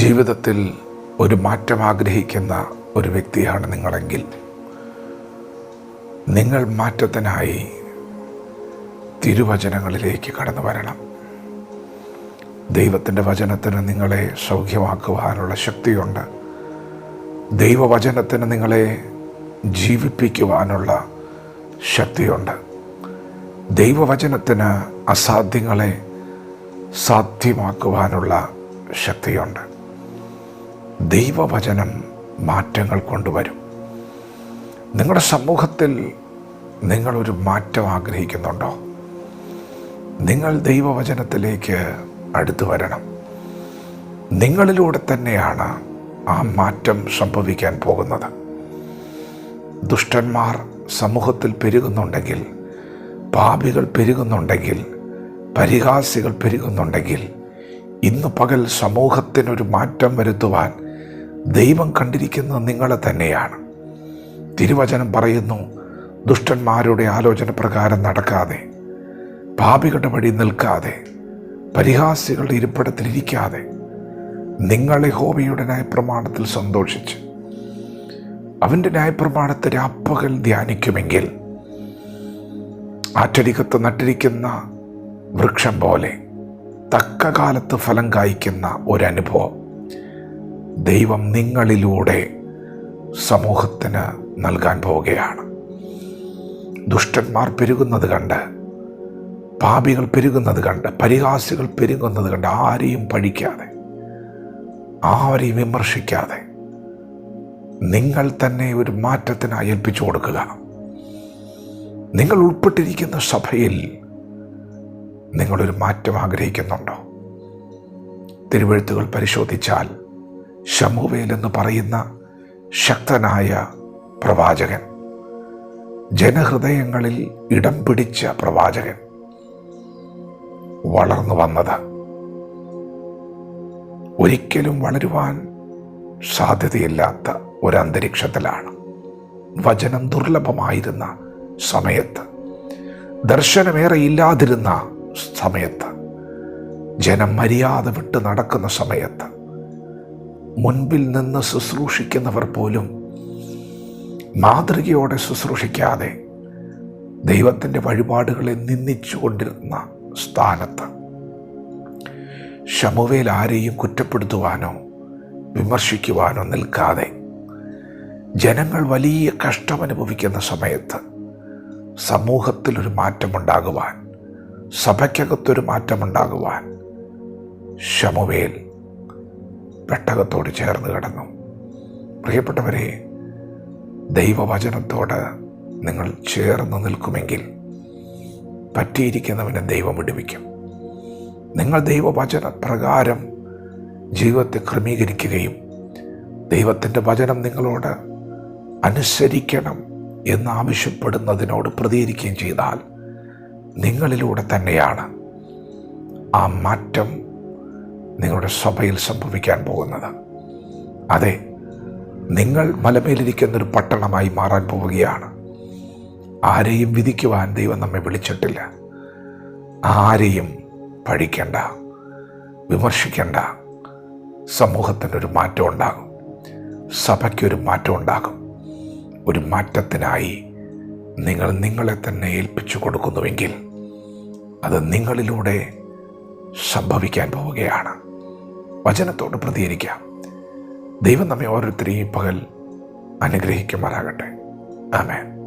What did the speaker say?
ജീവിതത്തിൽ ഒരു മാറ്റം ആഗ്രഹിക്കുന്ന ഒരു വ്യക്തിയാണ് നിങ്ങളെങ്കിൽ നിങ്ങൾ മാറ്റത്തിനായി തിരുവചനങ്ങളിലേക്ക് കടന്നു വരണം. ദൈവത്തിന്റെ വചനത്തിന് നിങ്ങളെ സൗഖ്യമാക്കുവാനുള്ള ശക്തിയുണ്ട്. ദൈവവചനത്തിന് നിങ്ങളെ ജീവിപ്പിക്കുവാനുള്ള ശക്തിയുണ്ട്. ദൈവവചനത്തിന് അസാധ്യങ്ങളെ സാധ്യമാക്കുവാനുള്ള ശക്തിയുണ്ട്. ദൈവവചനം മാറ്റങ്ങൾ കൊണ്ടുവരും. നിങ്ങളുടെ സമൂഹത്തിൽ നിങ്ങളൊരു മാറ്റം ആഗ്രഹിക്കുന്നുണ്ടോ? നിങ്ങൾ ദൈവവചനത്തിലേക്ക് അടുത്തു വരണം. നിങ്ങളിലൂടെ തന്നെയാണ് ആ മാറ്റം സംഭവിക്കാൻ പോകുന്നത്. ദുഷ്ടന്മാർ സമൂഹത്തിൽ പെരുകുന്നുണ്ടെങ്കിൽ പാപികൾ പെരുകുന്നുണ്ടെങ്കിൽ പരിഹാസികൾ പെരുകുന്നുണ്ടെങ്കിൽ ഇന്ന് പകൽ സമൂഹത്തിനൊരു മാറ്റം വരുത്തുവാൻ ദൈവം കണ്ടിരിക്കുന്നത് നിങ്ങളെ തന്നെയാണ്. തിരുവചനം പറയുന്നു ദുഷ്ടന്മാരുടെ ആലോചന പ്രകാരം നടക്കാതെ പാപികളുടെ വഴി നിൽക്കാതെ പരിഹാസികളുടെ ഇരിപ്പിടത്തിലിരിക്കാതെ നിങ്ങളെ ഹോബിയുടെ ന്യായപ്രമാണത്തിൽ സന്തോഷിച്ച് അവന്റെ ന്യായപ്രമാണത്തെ രാപ്പകൽ ധ്യാനിക്കുമെങ്കിൽ ആറ്റടികത്ത് നട്ടിരിക്കുന്ന വൃക്ഷം പോലെ തക്ക കാലത്ത് ഫലം കായ്ക്കുന്ന ഒരനുഭവം. ദൈവം നിങ്ങളിലൂടെ സമൂഹത്തിന് നൽകാൻ പോവുകയാണ്. ദുഷ്ടന്മാർ പെരുകുന്നത് കണ്ട് പാപികൾ പെരുകുന്നത് കണ്ട് പരിഹാസികൾ പെരുകുന്നത് കണ്ട് ആരെയും പഠിക്കാതെ ആരെയും വിമർശിക്കാതെ നിങ്ങൾ തന്നെ ഒരു മാറ്റത്തിനായി ഏൽപ്പിച്ചു കൊടുക്കുക. നിങ്ങൾ ഉൾപ്പെട്ടിരിക്കുന്ന സഭയിൽ നിങ്ങളൊരു മാറ്റം ആഗ്രഹിക്കുന്നുണ്ടോ? തിരുവഴുത്തുകൾ പരിശോധിച്ചാൽ ശമുവേൽ എന്ന് പറയുന്ന ശക്തനായ പ്രവാചകൻ. ജനഹൃദയങ്ങളിൽ ഇടം പിടിച്ച പ്രവാചകൻ. വളർന്നു വന്നത്. ഒരിക്കലും വളരുവാൻ സാധ്യതയില്ലാത്ത ഒരന്തരീക്ഷത്തിലാണ്. വചനം ദുർലഭമായിരുന്ന സമയത്ത്. ദർശനമേറെ ഇല്ലാതിരുന്ന സമയത്ത്. ജനം മര്യാദ വിട്ട് നടക്കുന്ന സമയത്ത്. മുൻപിൽ നിന്ന് ശുശ്രൂഷിക്കുന്നവർ പോലും മാതൃകയോടെ ശുശ്രൂഷിക്കാതെ ദൈവത്തിന്റെ വഴിപാടുകളെ നിന്ദിച്ചു കൊണ്ടിരുന്ന സ്ഥാനത്ത് ഷമുവേൽ ആരെയും കുറ്റപ്പെടുത്തുവാനോ വിമർശിക്കുവാനോ നിൽക്കാതെ ജനങ്ങൾ വലിയ കഷ്ടമനുഭവിക്കുന്ന സമയത്ത് സമൂഹത്തിലൊരു മാറ്റമുണ്ടാകുവാൻ സഭയ്ക്കകത്തൊരു മാറ്റമുണ്ടാകുവാൻ ശമുവേൽ പെട്ടകത്തോട് ചേർന്ന് കിടന്നു. പ്രിയപ്പെട്ടവരെ ദൈവവചനത്തോട് നിങ്ങൾ ചേർന്ന് നിൽക്കുമെങ്കിൽ പറ്റിയിരിക്കുന്നവനെ ദൈവം വിടുവിക്കും. നിങ്ങൾ ദൈവവചന പ്രകാരം ജീവിതത്തെ ക്രമീകരിക്കുകയും ദൈവത്തിന്റെ വചനം നിങ്ങളോട് അനുസരിക്കണം എന്നാവശ്യപ്പെടുന്നതിനോട് പ്രതികരിക്കുകയും ചെയ്താൽ നിങ്ങളിലൂടെ തന്നെയാണ് ആ മാറ്റം നിങ്ങളുടെ സഭയിൽ സംഭവിക്കാൻ പോകുന്നത്. അതെ നിങ്ങൾ മലമേലിരിക്കുന്നൊരു പട്ടണമായി മാറാൻ പോവുകയാണ്. ആരെയും വിധിക്കുവാൻ ദൈവം നമ്മെ വിളിച്ചിട്ടില്ല. ആരെയും പഴിക്കണ്ട വിമർശിക്കണ്ട. സമൂഹത്തിനൊരു മാറ്റം ഉണ്ടാകും. സഭയ്ക്കൊരു മാറ്റം ഉണ്ടാകും. ഒരു മാറ്റത്തിനായി നിങ്ങൾ നിങ്ങളെ തന്നെ ഏൽപ്പിച്ചു കൊടുക്കുന്നുവെങ്കിൽ അത് നിങ്ങളിലൂടെ സംഭവിക്കാൻ പോവുകയാണ്. വചനത്തോട് പ്രതികരിക്കാം. ദൈവം നമ്മെ ഓരോരുത്തരെയും പകൽ അനുഗ്രഹിക്കുമാറാകട്ടെ. ആമേൻ.